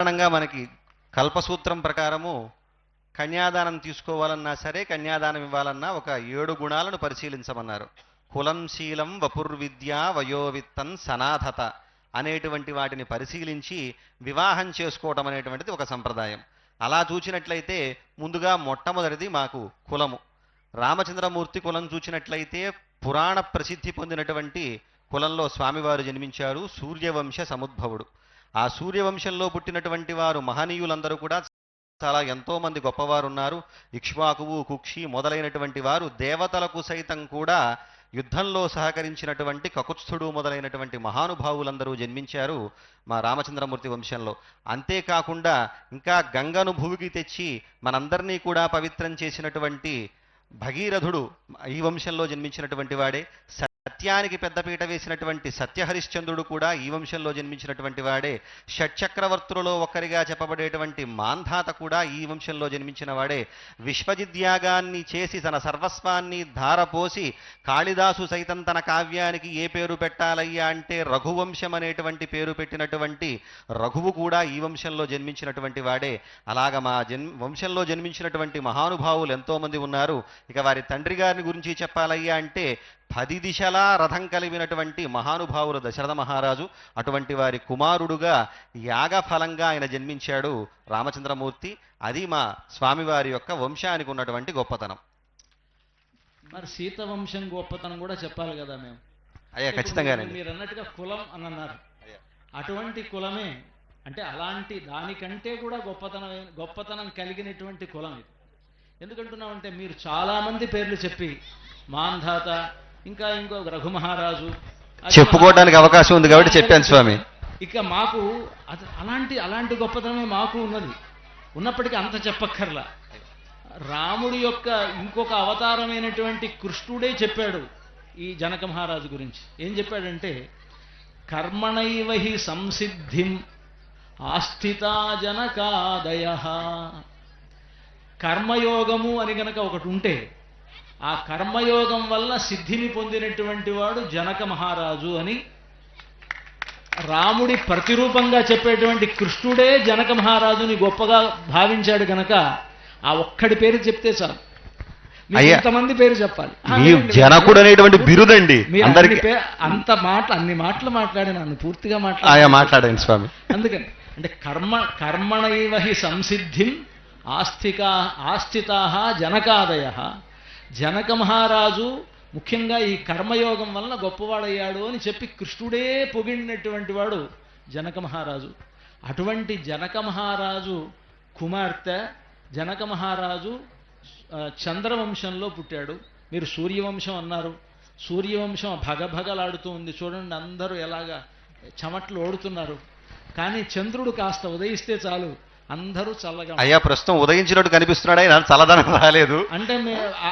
సాధారణంగా మనకి కల్పసూత్రం ప్రకారము కన్యాదానం తీసుకోవాలన్నా సరే కన్యాదానం ఇవ్వాలన్నా ఒక ఏడు గుణాలను పరిశీలించమన్నారు. కులం శీలం వపుర్విద్య వయోవిత్తం సనాథత అనేటువంటి వాటిని పరిశీలించి వివాహం చేసుకోవటం అనేటువంటిది ఒక సంప్రదాయం. అలా చూచినట్లయితే ముందుగా మొట్టమొదటిది మాకు కులము. రామచంద్రమూర్తి కులం చూచినట్లయితే పురాణ ప్రసిద్ధి పొందినటువంటి కులంలో స్వామివారు జన్మించారు సూర్యవంశ సముద్భవుడు. ఆ సూర్యవంశంలో పుట్టినటువంటి వారు మహనీయులందరూ కూడా చాలా ఎంతో మంది గొప్పవారు ఉన్నారు ఇక్ష్వాకువు కుక్షి మొదలైనటువంటి వారు దేవతలకు సైతం కూడా యుద్ధంలో సహకరించినటువంటి కకుత్స్థుడు మొదలైనటువంటి మహానుభావులందరూ జన్మించారు మా రామచంద్రమూర్తి వంశంలో. అంతేకాకుండా ఇంకా గంగను భూమికి తెచ్చి మనందరినీ కూడా పవిత్రం చేసినటువంటి భగీరథుడు ఈ వంశంలో జన్మించినటువంటి వాడే సత్యానికి పెద్దపీట వేసినటువంటి సత్యహరిశ్చంద్రుడు కూడా ఈ వంశంలో జన్మించినటువంటి వాడే. షట్చక్రవర్తులలో ఒకరిగా చెప్పబడేటువంటి మాంధాత కూడా ఈ వంశంలో జన్మించిన వాడే. విశ్వజిద్యాగాన్ని చేసి తన సర్వస్వాన్ని ధారపోసి కాళిదాసు సైతం తన కావ్యానికి ఏ పేరు పెట్టాలయ్యా అంటే రఘువంశం అనేటువంటి పేరు పెట్టినటువంటి రఘువు కూడా ఈ వంశంలో జన్మించినటువంటి వాడే. అలాగ మా జన్ వంశంలో జన్మించినటువంటి మహానుభావులు ఎంతోమంది ఉన్నారు. ఇక వారి తండ్రి గారిని గురించి చెప్పాలయ్యా అంటే పది దిశలా రథం కలిగినటువంటి మహానుభావులు దశరథ మహారాజు అటువంటి వారి కుమారుడుగా యాగఫలంగా ఆయన జన్మించాడు రామచంద్రమూర్తి. అది మా స్వామివారి యొక్క వంశానికి ఉన్నటువంటి గొప్పతనం. మరి సీత వంశం గొప్పతనం కూడా చెప్పాలి కదా మేము. అయ్యా ఖచ్చితంగానండి. మీరు అన్నట్టుగా కులం అని అన్నారు. అటువంటి కులమే అంటే అలాంటి దానికంటే కూడా గొప్పతనం గొప్పతనం కలిగినటువంటి కులం ఇది. ఎందుకంటున్నామంటే మీరు చాలా మంది పేర్లు చెప్పి మాంధాత ఇంకా ఇంకో రఘుమహారాజు. చెప్పుకోవడానికి అవకాశం ఉంది కాబట్టి చెప్పాను స్వామి. ఇక మాకు అలాంటి అలాంటి గొప్పతనమే మాకు ఉన్నది. ఉన్నప్పటికీ అంత చెప్పక్కర్లా. రాముడి యొక్క ఇంకొక అవతారమైనటువంటి కృష్ణుడే చెప్పాడు ఈ జనక మహారాజు గురించి. ఏం చెప్పాడంటే కర్మణైవ హి సంసిద్ధిం ఆస్థితా జనకాదయ కర్మయోగము అని గనక ఒకటి ఉంటే ఆ కర్మయోగం వల్ల సిద్ధిని పొందినటువంటి వాడు జనక మహారాజు అని రాముడి ప్రతిరూపంగా చెప్పేటువంటి కృష్ణుడే జనక మహారాజుని గొప్పగా భావించాడు గనక ఆ ఒక్కడి పేరు చెప్తే చాలు. ఇంతమంది పేరు చెప్పాలి. జనకుడు అనేటువంటి బిరుదండి. అందరికి. అంత మాట అన్ని మాటలు మాట్లాడినాను పూర్తిగా మాట్లాడాను మాట్లాడండి స్వామి. అందుకని అంటే కర్మ కర్మణైవ హి సంసిద్ధిం ఆస్తికా ఆస్థితా జనకాదయ. జనక మహారాజు ముఖ్యంగా ఈ కర్మయోగం వలన గొప్పవాడయ్యాడు అని చెప్పి కృష్ణుడే పొగిడినటువంటి వాడు జనక మహారాజు. అటువంటి జనక మహారాజు కుమార్తె జనక మహారాజు చంద్రవంశంలో పుట్టాడు. మీరు సూర్యవంశం అన్నారు. సూర్యవంశం భగభగలాడుతూ ఉంది. చూడండి అందరూ ఎలాగా చెమట్లు ఓడుతున్నారు. కానీ చంద్రుడు కాస్త ఉదయిస్తే చాలు. అందరూ చల్లగా. అయ్యా ప్రస్తుతం ఉదయించినట్టు కనిపిస్తున్నాడు? ఆయన చల్లదనం రాలేదు. అంటే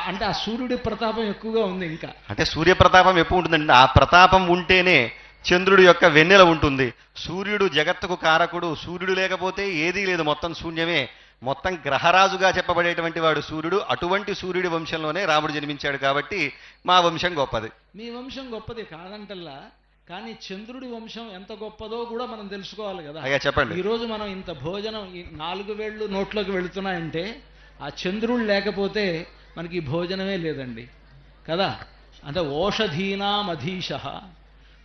అంటే ఆ సూర్యుడి ప్రతాపం ఎక్కువగా ఉంది ఇంకా. అంటే సూర్యప్రతాపం ఎప్పుడు ఉంటుందండి? ఆ ప్రతాపం ఉంటేనే చంద్రుడి యొక్క వెన్నెల ఉంటుంది. సూర్యుడు జగత్తుకు కారకుడు సూర్యుడు లేకపోతే ఏదీ లేదు. మొత్తం శూన్యమే. మొత్తం గ్రహరాజుగా చెప్పబడేటువంటి వాడు సూర్యుడు. అటువంటి సూర్యుడి వంశంలోనే రాముడు జన్మించాడు కాబట్టి మా వంశం గొప్పది. మీ వంశం గొప్పది కాదంటల్లా. కానీ చంద్రుడి వంశం ఎంత గొప్పదో కూడా మనం తెలుసుకోవాలి కదా. చెప్పండి. ఈరోజు మనం ఇంత భోజనం నాలుగు వేళ్ళు నోట్లోకి వెళుతున్నాయంటే ఆ చంద్రుడు లేకపోతే మనకి ఈ భోజనమే లేదండి. కదా? అంటే ఓషధీనాం అధీశ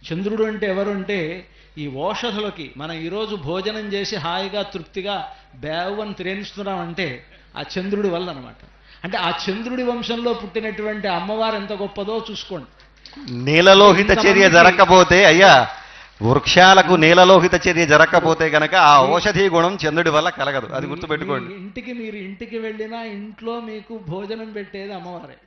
చంద్రుడు అంటే ఎవరు అంటే ఈ ఓషధులకి మనం ఈరోజు భోజనం చేసి హాయిగా తృప్తిగా బేవని త్రేణిస్తున్నామంటే ఆ చంద్రుడి వల్ల అనమాట అంటే ఆ చంద్రుడి వంశంలో పుట్టినటువంటి అమ్మవారు ఎంత గొప్పదో చూసుకోండి. నీలలోహిత చర్య జరగకపోతే అయ్యా వృక్షాలకు నీలలోహిత చర్య జరగకపోతే గనక ఆ ఔషధీ గుణం చంద్రుడి వల్ల కలగదు. అది గుర్తుపెట్టుకోండి. ఇంటికి మీరు ఇంటికి వెళ్ళినా ఇంట్లో మీకు భోజనం పెట్టేది అమ్మవారే.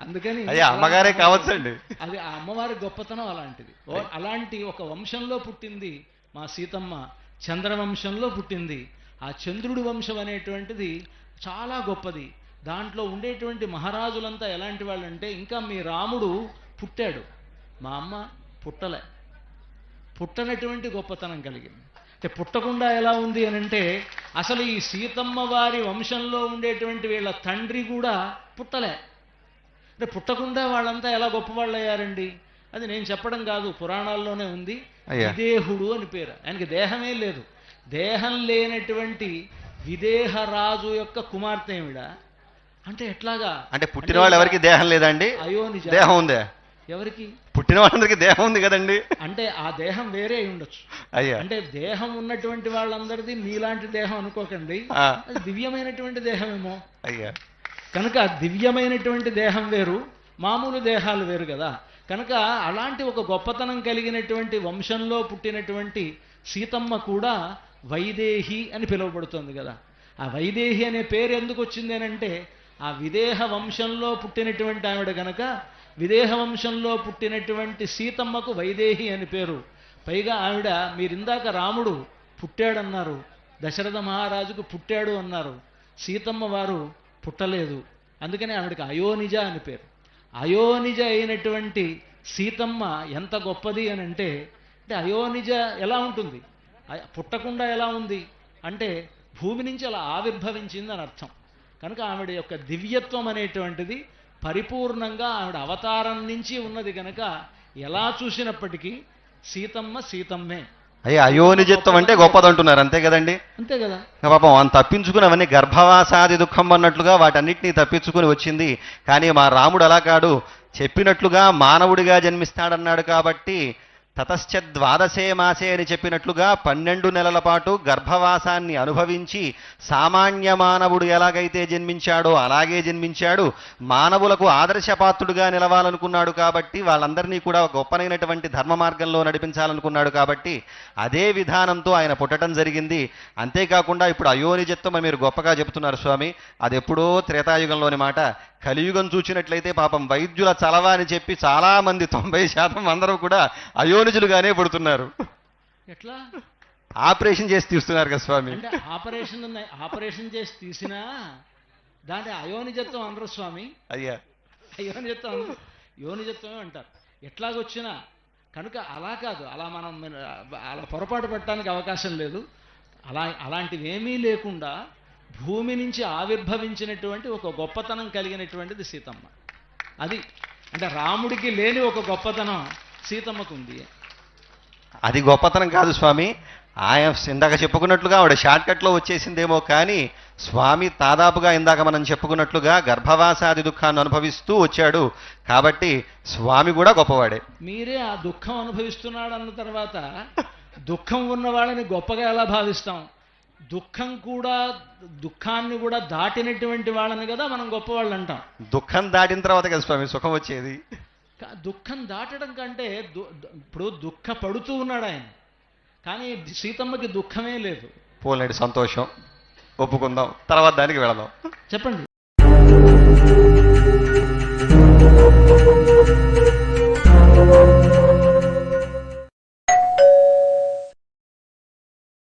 అందుకని అయ్యా అమ్మగారే కావచ్చండి. అది ఆ అమ్మవారి గొప్పతనం అలాంటిది. అలాంటి ఒక వంశంలో పుట్టింది మా సీతమ్మ. చంద్రవంశంలో పుట్టింది. ఆ చంద్రుడి వంశం అనేటువంటిది చాలా గొప్పది. దాంట్లో ఉండేటువంటి మహారాజులంతా ఎలాంటి వాళ్ళంటే ఇంకా మీ రాముడు పుట్టాడు. మా అమ్మ పుట్టలే. పుట్టనటువంటి గొప్పతనం కలిగింది. అంటే పుట్టకుండా ఎలా ఉంది అని అంటే అసలు ఈ సీతమ్మ వారి వంశంలో ఉండేటువంటి వీళ్ళ తండ్రి కూడా పుట్టలే. అంటే పుట్టకుండా వాళ్ళంతా ఎలా గొప్పవాళ్ళు అయ్యారండి అది నేను చెప్పడం కాదు పురాణాల్లోనే ఉంది. విదేహుడు అని పేరు. ఆయనకి దేహమే లేదు. దేహం లేనటువంటి విదేహరాజు యొక్క కుమార్తె ఏమిడ? అంటే ఎట్లాగా? అంటే పుట్టిన వాళ్ళు ఎవరికి దేహం లేదండి? అయోనిజ దేహం ఉందే? ఎవరికి? పుట్టిన వాళ్ళందరికీ దేహం ఉంది కదండి. అంటే ఆ దేహం వేరే ఉండొచ్చు. అయ్యా. అంటే దేహం ఉన్నటువంటి వాళ్ళందరిది మీలాంటి దేహం అనుకోకండి. అది దివ్యమైనటువంటి దేహమేమో. అయ్యా. కనుక దివ్యమైనటువంటి దేహం వేరు మామూలు దేహాలు వేరు కదా. కనుక అలాంటి ఒక గొప్పతనం కలిగినటువంటి వంశంలో పుట్టినటువంటి సీతమ్మ కూడా వైదేహి అని పిలువబడుతుంది కదా. ఆ వైదేహి అనే పేరు ఎందుకు వచ్చింది అంటే ఆ విదేహ వంశంలో పుట్టినటువంటి ఆవిడ గనక విదేహ వంశంలో పుట్టినటువంటి సీతమ్మకు వైదేహి అని పేరు. పైగా ఆవిడ మీరిందాక రాముడు పుట్టాడన్నారు. దశరథ మహారాజుకు పుట్టాడు అన్నారు. సీతమ్మ వారు పుట్టలేదు. అందుకని ఆవిడకి అయోనిజ అని పేరు. అయోనిజ అయినటువంటి సీతమ్మ ఎంత గొప్పది అని అంటే అంటే అయోనిజ ఎలా ఉంటుంది? పుట్టకుండా ఎలా ఉంది? అంటే భూమి నుంచి అలా ఆవిర్భవించింది అని అర్థం. కనుక ఆవిడ యొక్క దివ్యత్వం అనేటువంటిది పరిపూర్ణంగా ఆవిడ అవతారం నుంచి ఉన్నది కనుక ఎలా చూసినప్పటికీ సీతమ్మ సీతమ్మే. అయ్యా అయోనిజత్వం అంటే గొప్పదంటున్నారు అంతే కదండి? అంతే కదా. పాపం అని తప్పించుకుని అవన్నీ గర్భవాసాది దుఃఖం అన్నట్లుగా వాటన్నిటినీ తప్పించుకుని వచ్చింది. కానీ మా రాముడు అలా కాడు. చెప్పినట్లుగా మానవుడిగా జన్మిస్తాడన్నాడు కాబట్టి తతశ్చ ద్వాదశే మాసే అని చెప్పినట్లుగా పన్నెండు నెలల పాటు గర్భవాసాన్ని అనుభవించి సామాన్య మానవుడు ఎలాగైతే జన్మించాడో అలాగే జన్మించాడు. మానవులకు ఆదర్శపాత్రుడుగా నిలవాలనుకున్నాడు కాబట్టి వాళ్ళందరినీ కూడా గొప్పనైనటువంటి ధర్మ మార్గంలో నడిపించాలనుకున్నాడు కాబట్టి అదే విధానంతో ఆయన పుట్టడం జరిగింది. అంతేకాకుండా ఇప్పుడు అయోనిజత్వం మీరు గొప్పగా చెబుతున్నారు స్వామి. అది ఎప్పుడో త్రేతాయుగంలోని మాట. కలియుగం చూసినట్లయితే పాపం వైద్యుల చలవ అని చెప్పి చాలా మంది తొంభై శాతం అందరూ కూడా అయోనిజులుగానే పుడుతున్నారు. ఎట్లా? ఆపరేషన్ చేసి తీస్తున్నారు కదా స్వామి. అంటే ఆపరేషన్ ఆపరేషన్ చేసి తీసినా దాంట్లో అయోనిజత్వం అనరు స్వామి. అయ్యా. యోనిజత్వం అనరు యోనిజత్వమే అంటారు. ఎట్లాగొచ్చినా కనుక అలా కాదు. అలా మనం అలా పొరపాటు పెట్టడానికి అవకాశం లేదు. అలా అలాంటివి ఏమీ లేకుండా భూమి నుంచి ఆవిర్భవించినటువంటి ఒక గొప్పతనం కలిగినటువంటిది సీతమ్మ. అది అంటే రాముడికి లేని ఒక గొప్పతనం సీతమ్మకు ఉంది అది గొప్పతనం కాదు స్వామి. ఆయన ఇందాక చెప్పుకున్నట్లుగా ఆవిడ షార్ట్ కట్లో వచ్చేసిందేమో కానీ స్వామి దాదాపుగా ఇందాక మనం చెప్పుకున్నట్లుగా గర్భవాసాది దుఃఖాన్ని అనుభవిస్తూ వచ్చాడు. కాబట్టి స్వామి కూడా గొప్పవాడే. మీరే ఆ దుఃఖం అనుభవిస్తున్నాడు అన్న తర్వాత దుఃఖం ఉన్న వాళ్ళని గొప్పగా ఎలా భావిస్తాం? దుఃఖం కూడా దుఃఖాన్ని కూడా దాటినటువంటి వాళ్ళని కదా మనం గొప్పవాళ్ళు అంటాం. దుఃఖం దాటిన తర్వాత కదా స్వామి సుఖం వచ్చేది? దుఃఖం దాటడం కంటే ఇప్పుడు దుఃఖపడుతూ ఉన్నాడు ఆయన. కానీ సీతమ్మకి దుఃఖమే లేదు. పోలేండి సంతోషం. ఒప్పుకుందాం. తర్వాత దానికి వెళదాం. చెప్పండి.